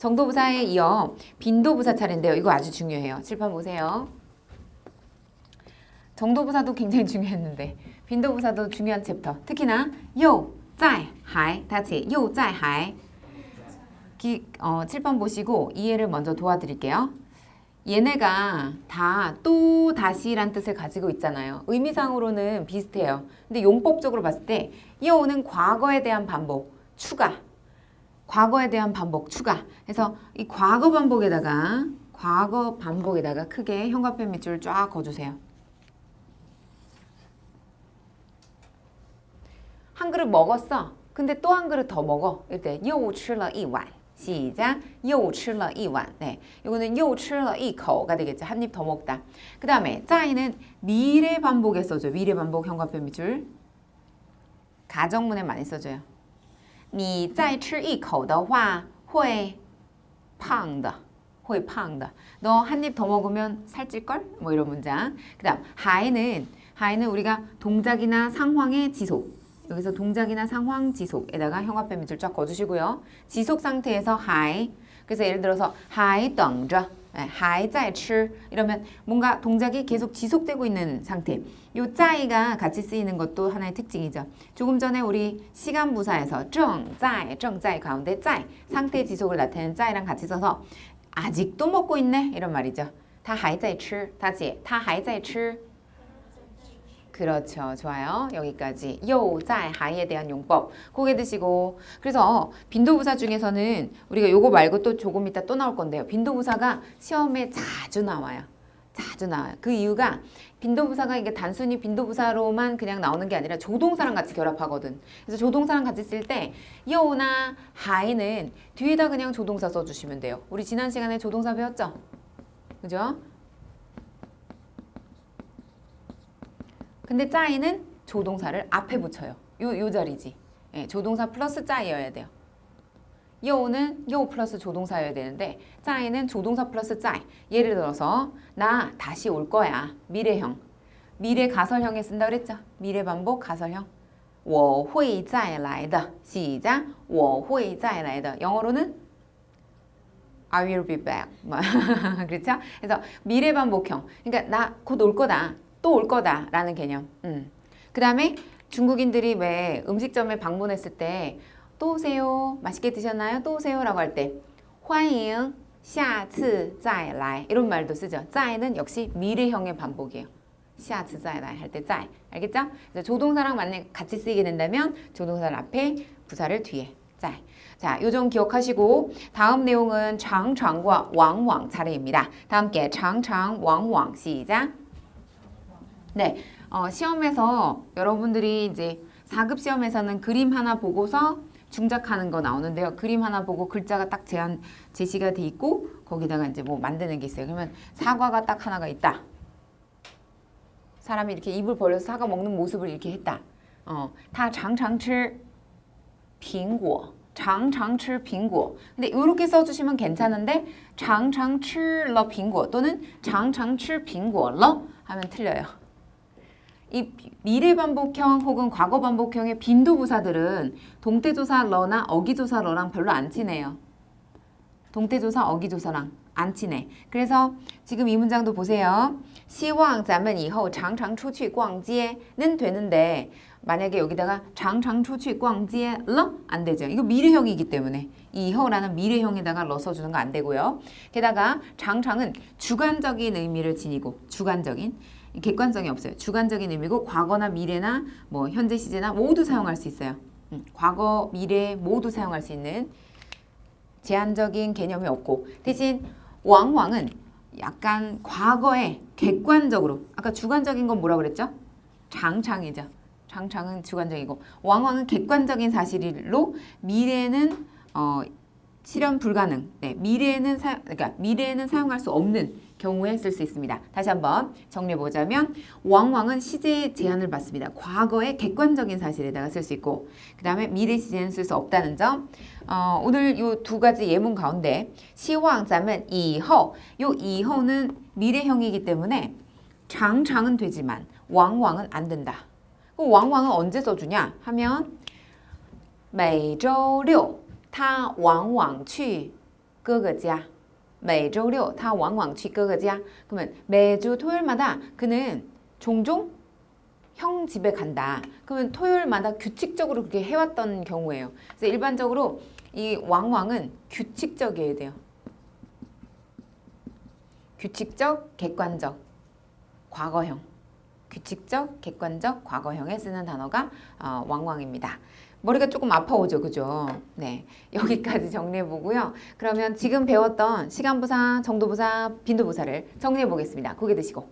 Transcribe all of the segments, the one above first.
정도부사에 이어 빈도부사 차례인데요. 이거 아주 중요해요. 칠판 보세요. 정도부사도 굉장히 중요했는데 빈도부사도 중요한 챕터. 특히나 요, 짜이, 하이 다 같이 요, 짜이, 하이 어, 칠판 보시고 이해를 먼저 도와드릴게요. 얘네가 다 또 다시란 뜻을 가지고 있잖아요. 의미상으로는 비슷해요. 근데 용법적으로 봤을 때 요는 과거에 대한 반복, 추가 과거에 대한 반복, 추가. 그래서 이 과거 반복에다가 과거 반복에다가 크게 현관펜 밑줄을 쫙 그어주세요. 한 그릇 먹었어. 근데 또 한 그릇 더 먹어. 이때 又吃了一碗. 시작. 又吃了一碗. 네. 이거는 又吃了一口가 되겠죠. 한 입 더 먹다. 그 다음에 짜이는 미래 반복에 써줘요. 미래 반복 현관편 밑줄. 가정문에 많이 써줘요. 你再吃一口的话会胖的.会胖的. 너 한 입 더 먹으면 살찔걸? 뭐 이런 문장. 그 다음 하이는 하이는 우리가 동작이나 상황의 지속. 여기서 동작이나 상황 지속에다가 형광펜 밑줄 쫙 그어주시고요. 지속 상태에서 하이. 그래서 예를 들어서 하이 等着. 예, 하이자이츠 이러면 뭔가 동작이 계속 지속되고 있는 상태. 요 짜이가 같이 쓰이는 것도 하나의 특징이죠. 조금 전에 우리 시간 부사에서 정짜이, 정짜이 가운데 짜이 상태 지속을 나타내는 짜이랑 같이 써서 아직도 먹고 있네 이런 말이죠. 다 하이자이츠, 다시 다 하이자이츠 그렇죠. 좋아요. 여기까지. 요在하이에 대한 용법. 고개 드시고. 그래서 빈도부사 중에서는 우리가 요거 말고 또 조금 이따 또 나올 건데요. 빈도부사가 시험에 자주 나와요. 자주 나와요. 그 이유가 빈도부사가 이게 단순히 빈도부사로만 그냥 나오는 게 아니라 조동사랑 같이 결합하거든. 그래서 조동사랑 같이 쓸때 요나 하이는 뒤에다 그냥 조동사 써주시면 돼요. 우리 지난 시간에 조동사 배웠죠? 그죠? 근데 짜이는 조동사를 앞에 붙여요. 요, 요 자리지. 예, 조동사 플러스 짜이여야 돼요. 요는 요 플러스 조동사여야 되는데 짜이는 조동사 플러스 짜이. 예를 들어서 나 다시 올 거야. 미래형. 미래 가설형에 쓴다 그랬죠? 미래 반복 가설형. 我会再来的. 시작. 我会再来的. 영어로는 I will be back. 그렇죠? 그래서 미래 반복형. 그러니까 나 곧 올 거다. 또 올 거다라는 개념. 음. 그 다음에 중국인들이 왜 음식점에 방문했을 때 또 오세요. 맛있게 드셨나요? 또 오세요라고 할 때, 欢迎下次再来 이런 말도 쓰죠. 再는 역시 미래형의 반복이에요. 下次再来할 때 再. 알겠죠? 그래서 조동사랑 만약 같이 쓰이게 된다면 조동사를 앞에 부사를 뒤에 在. 자, 요 점 기억하시고 다음 내용은 장장과 왕왕 차례입니다. 다 함께 장장 왕왕 시작. 네, 어, 시험에서 여러분들이 이제 4급 시험에서는 그림 하나 보고서 중작하는 거 나오는데요. 그림 하나 보고 글자가 딱 제한 제시가 돼 있고 거기다가 이제 뭐 만드는 게 있어요. 그러면 사과가 딱 하나가 있다. 사람이 이렇게 입을 벌려서 사과 먹는 모습을 이렇게 했다. 어, 다 장장吃 苹果. 장장吃 苹果. 근데 이렇게 써주시면 괜찮은데 장장吃了苹果 또는 장장吃 苹果了 하면 틀려요. 이 미래 반복형 혹은 과거 반복형의 빈도부사들은 동태조사 러나 어기조사 러랑 별로 안 친해요. 동태조사 어기조사랑 안 친해. 그래서 지금 이 문장도 보세요. 希望咱们以后常常出去逛街는 되는데 만약에 여기다가 常常出去逛街了안 되죠. 이거 미래형이기 때문에 이허라는 미래형에다가 러 써주는 거 안 되고요. 게다가 장장은 주관적인 의미를 지니고 주관적인 객관성이 없어요. 주관적인 의미고 과거나 미래나 뭐 현재 시제나 모두 사용할 수 있어요. 음, 과거, 미래 모두 사용할 수 있는 제한적인 개념이 없고 대신 왕왕은 약간 과거에 객관적으로 아까 주관적인 건 뭐라 그랬죠? 장창이죠. 장창은 주관적이고 왕왕은 객관적인 사실로 미래는 어, 실현 불가능. 네, 미래에는 사, 그러니까 미래에는 사용할 수 없는 경우에 쓸 수 있습니다. 다시 한번 정리해 보자면 왕왕은 시제의 제한을 받습니다. 과거의 객관적인 사실에다가 쓸 수 있고 그다음에 미래 시제는 쓸 수 없다는 점. 어, 오늘 요 두 가지 예문 가운데 시왕자면 이허 요 이허는 미래형이기 때문에 장장은 되지만 왕왕은 안 된다. 그 왕왕은 언제 써주냐 하면 매주 6 他往往去 哥哥家. 매주 六他往往去哥哥家. 그러면 매주 토요일마다 그는 종종 형 집에 간다. 그러면 토요일마다 규칙적으로 그렇게 해왔던 경우예요. 그래서 일반적으로 이 왕왕은 규칙적이어야 돼요. 규칙적, 객관적, 과거형. 규칙적, 객관적, 과거형에 쓰는 단어가 어, 왕왕입니다. 머리가 조금 아파오죠, 그죠? 네, 여기까지 정리해 보고요. 그러면 지금 배웠던 시간부사, 정도부사, 빈도부사를 정리해 보겠습니다. 고개 드시고.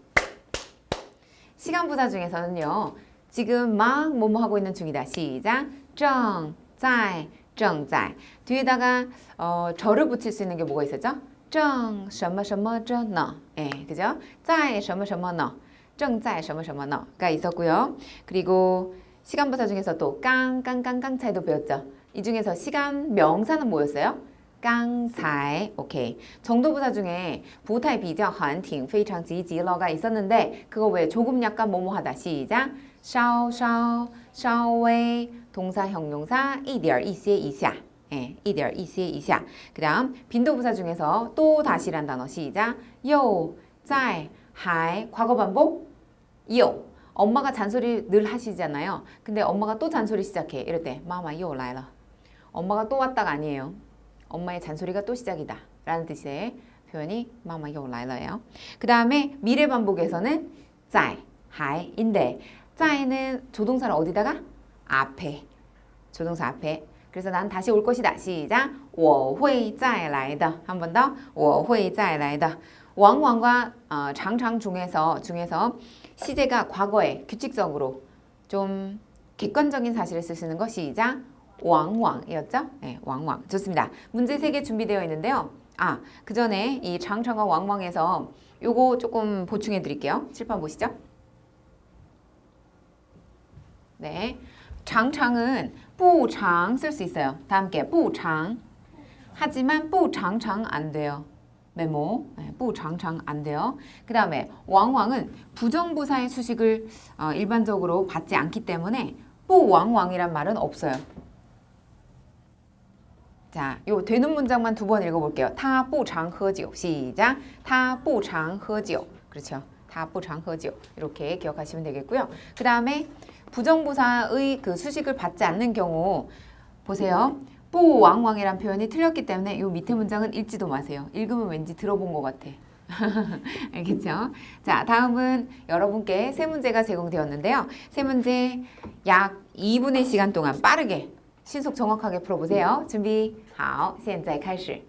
시간부사 중에서는요. 지금 막 뭐뭐 하고 있는 중이다. 시작. 正在正在 뒤에다가 어, 절을 붙일 수 있는 게 뭐가 있었죠? 正什么什么着呢? 예, 그죠? 在什么什么呢?正在什么什么呢?가 있었고요. 그리고 시간부사 중에서 또 깡깡깡깡 차이도 배웠죠. 이 중에서 시간 명사는 뭐였어요? 깡사이 오케이 정도부사 중에 부타의 비교 한팅 非常积极 러가 있었는데 그거 왜 조금 약간 뭐뭐하다 시작 稍稍稍微 동사 형용사 一点一些一下 예, 一点一些一下 그다음 빈도부사 중에서 또 다시란 단어 시작 又在还 과거 반복 又 엄마가 잔소리 늘 하시잖아요 근데 엄마가 또 잔소리 시작해 이럴 때 마마 又来了 엄마가 또 왔다가 아니에요 엄마의 잔소리가 또 시작이다 라는 뜻의 표현이 마마 요 라이러예요. 그 다음에 미래 반복에서는 在, 하이인데 在는 조동사를 어디다가? 앞에. 조동사 앞에. 그래서 난 다시 올 것이다. 시작. 我会再来的. 한 번 더. 我会再来的. 왕왕과 어, 장장 중에서 중에서 시제가 과거에 규칙적으로 좀 객관적인 사실을 쓰시는 거 시작. 왕왕이었죠? 네, 왕왕. 좋습니다. 문제 세 개 준비되어 있는데요. 아, 그 전에 이 장창과 왕왕에서 요거 조금 보충해 드릴게요. 칠판 보시죠. 네. 장창은 뿌장 쓸 수 있어요. 다 함께 뿌장. 하지만 뿌장장 안 돼요. 메모 예, 뿌장창 안 돼요. 그 다음에 왕왕은 부정부사의 수식을 어, 일반적으로 받지 않기 때문에 뿌왕왕이란 말은 없어요. 자, 요 되는 문장만 두 번 읽어볼게요. 타뿌장허지요. 시작. 타뿌장허지요. 그렇죠. 타뿌장허지요. 이렇게 기억하시면 되겠고요. 그 다음에 부정부사의 그 수식을 받지 않는 경우 보세요. 뿌왕왕이란 표현이 틀렸기 때문에 요 밑에 문장은 읽지도 마세요. 읽으면 왠지 들어본 것 같아. 알겠죠? 자, 다음은 여러분께 세 문제가 제공되었는데요. 세 문제 약 2분의 시간 동안 빠르게 신속 정확하게 풀어보세요. 준비, 好,现在开始.